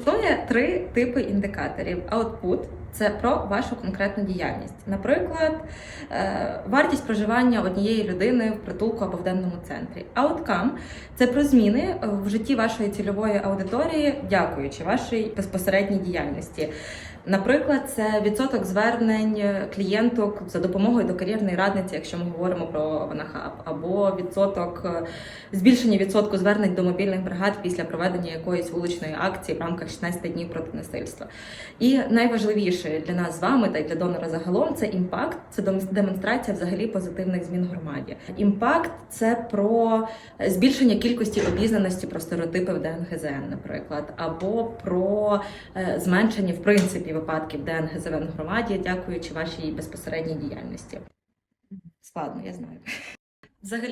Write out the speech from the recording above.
Існує три типи індикаторів. Output – це про вашу конкретну діяльність. Наприклад, е, вартість проживання однієї людини в притулку або в денному центрі. Outcome – це про зміни в житті вашої цільової аудиторії, дякуючи вашій безпосередній діяльності. Наприклад, це відсоток звернень клієнток за допомогою до кар'єрної радниці, якщо ми говоримо про Ванахаб, або відсоток е, збільшення відсотку звернень до мобільних бригад після проведення якоїсь вуличної акції в рамках 16 днів проти насильства. І найважливіше для нас з вами та й для донора загалом це імпакт, це дем- демонстрація взагалі позитивних змін громаді. Імпакт це про збільшення кількості обізнаності про стереотипи в ДНГЗН, наприклад, або про е, зменшення в принципі випадків ДНГЗВ в громаді, дякуючи вашій безпосередній діяльності. Складно, я знаю. Взагалі.